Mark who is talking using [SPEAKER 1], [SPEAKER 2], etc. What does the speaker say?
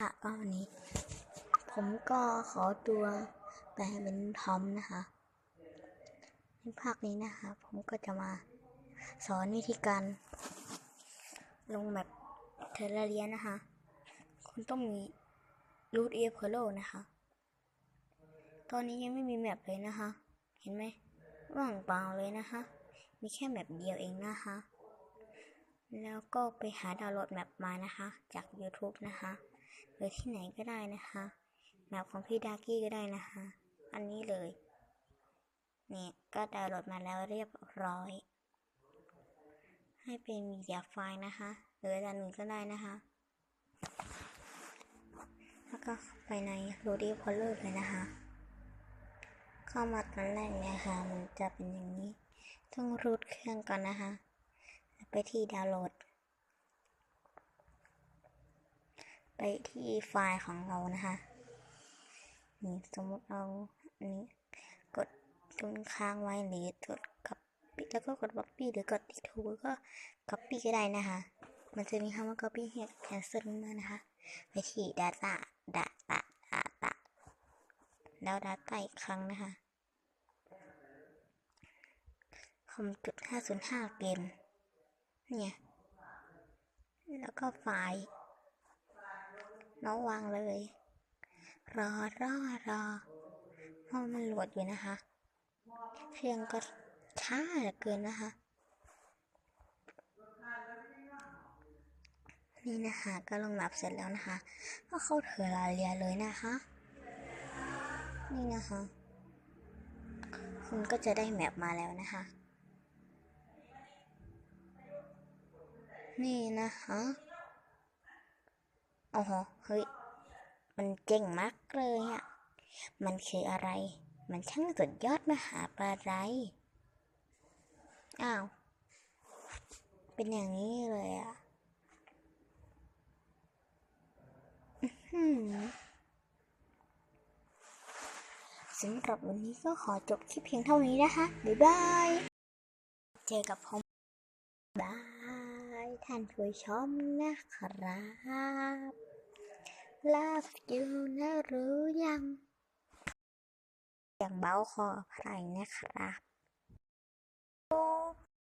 [SPEAKER 1] ค่ะก็วันนี้ ผมก็ขอตัวไปเป็นทอมนะคะในภาคนี้นะคะ ผมก็จะมาสอนวิธีการ ลงแบบเทอร์เรียนนะคะ คุณต้องมีรูทเอฟเพโลนะคะ ตอนนี้ยังไม่มีแมปเลยนะคะ เห็นไหมว่างเปล่าเลยนะคะ มีแค่แมปเดียวเองนะคะ แล้วก็ไปหาดาวน์โหลดแมปมานะคะ จาก YouTube นะคะ หรือที่ไหนก็ได้นะคะแมปของพี่ดากี้ก็ได้นะคะ อันนี้เลย เนี่ยก็ดาวน์โหลดมาแล้วเรียบร้อย ให้เป็นมีเดียไฟล์นะคะ หรืออันหนึ่งก็ได้นะคะ แล้วก็ไปใน r o d y p o l e r เลยนะคะ เข้ามาตอนแรกเนี่ยค่ะมันจะเป็นอย่างนี้ ต้องรูดเครื่องก่อนนะคะ ไปที่ดาวน์โหลด ไป ที่ไฟล์ของเรานะคะนี่สมมติเอาอันนี้กดตรงค้างไว้หรือกดกับแล้วก็กด copy หรือกดติ๊กถูก็ copy ก็ได้นะคะ มันจะมีคำว่า copy head cancel ขึ้นมานะคะไปที่ data data data แล้ว data อีกครั้งนะคะคอมจุดห้าศูนย์ห้าเกมเนี่ย แล้วก็ไฟล์ น้องวางเลย รอรอรอเพราะมันหลดอยู่นะคะเครื่องก็ช้าเหลือเกินนะคะ นี่นะคะ ก็ลงแมปเสร็จแล้วนะคะ ก็เข้าเทอร์ราเรียเลยนะคะ นี่นะคะ คุณก็จะได้แมปมาแล้วนะคะ นี่นะคะ โอ้โหเฮ้ย มันเจ๋งมากเลยอะมันคืออะไร มันช่างสุดยอดมหาปลาไรอ้าว เป็นอย่างนี้เลยอะสำหรับวันนี้ก็ขอจบคลิปเพียงเท่านี้นะคะ บ๊ายบาย เจอกับผมบาย ท่านผู้ชมนะครับ Love you นะรู้ยังอย่างเบาคอใครนะครับ